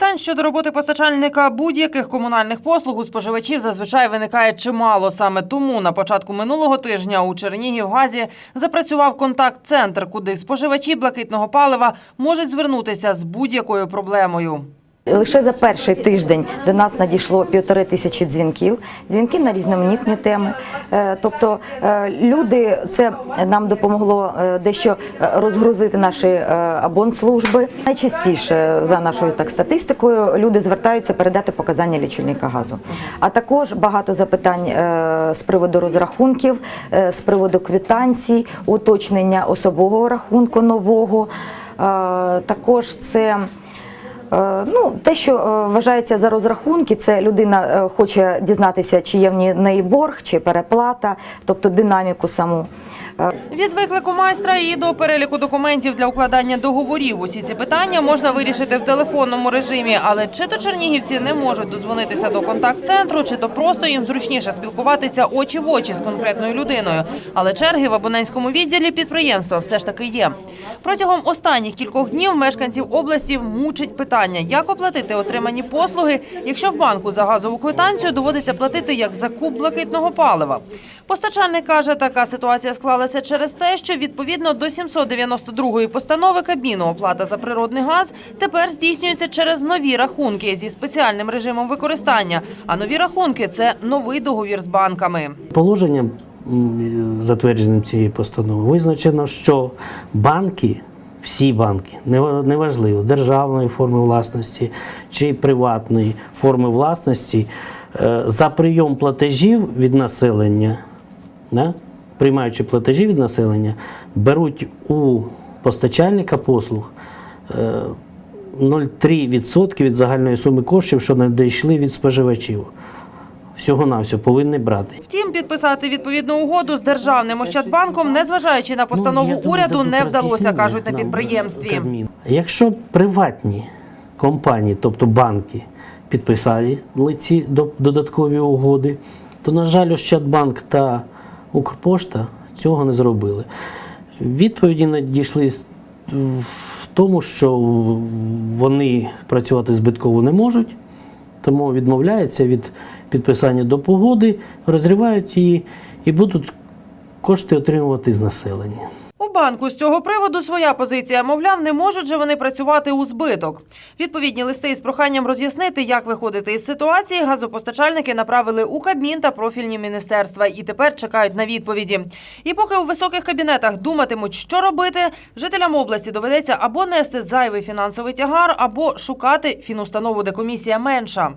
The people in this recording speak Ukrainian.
Питань щодо роботи постачальника будь-яких комунальних послуг у споживачів зазвичай виникає чимало. Саме тому на початку минулого тижня у Чернігівгазі запрацював контакт-центр, куди споживачі блакитного палива можуть звернутися з будь-якою проблемою. Лише за перший тиждень до нас надійшло півтори тисячі дзвінків, дзвінки на різноманітні теми. Е, Тобто е, люди, це нам допомогло е, дещо розгрузити наші абонслужби. Найчастіше за нашою так статистикою люди звертаються передати показання лічильника газу. А також багато запитань з приводу розрахунків, з приводу квитанцій, уточнення особового рахунку нового. Також це Ну, те, що е, вважається за розрахунки, це людина е, хоче дізнатися, чи є в неї борг, чи переплата, тобто динаміку саму. Е, Від виклику майстра і до переліку документів для укладання договорів. Усі ці питання можна вирішити в телефонному режимі, але чи то чернігівці не можуть додзвонитися до контакт-центру, чи то просто їм зручніше спілкуватися очі в очі з конкретною людиною. Але черги в абонентському відділі підприємства все ж таки є. Протягом останніх кількох днів мешканців області мучить питання, як оплатити отримані послуги, якщо в банку за газову квитанцію доводиться платити як за куб блакитного палива. Постачальник каже, така ситуація склалася через те, що відповідно до 792-ї постанови Кабміну оплата за природний газ тепер здійснюється через нові рахунки зі спеціальним режимом використання. А нові рахунки це новий договір з банками. Положенням, затвердженим цією постановою, визначено, що банки, всі банки, неважливо, державної форми власності чи приватної форми власності, е, за прийом платежів від населення, да, приймаючи платежі від населення, беруть у постачальника послуг е, 0,3% від загальної суми коштів, що надійшли від споживачів. Всього-навсього повинні брати. Втім, підписати відповідну угоду з державним ощадбанком, незважаючи на постанову Ну, я думаю, уряду, не вдалося, кажуть на підприємстві. Кабмін. Якщо приватні компанії, тобто банки, підписали ці додаткові угоди, то, на жаль, Ощадбанк та Укрпошта цього не зробили. Відповіді надійшли в тому, що вони працювати збитково не можуть, тому відмовляються від підписання до погоди, розривають її і будуть кошти отримувати з населення. У банку з цього приводу своя позиція. Мовляв, не можуть же вони працювати у збиток. Відповідні листи із проханням роз'яснити, як виходити із ситуації, газопостачальники направили у Кабмін та профільні міністерства і тепер чекають на відповіді. І поки у високих кабінетах думатимуть, що робити, жителям області доведеться або нести зайвий фінансовий тягар, або шукати фінустанову, де комісія менша.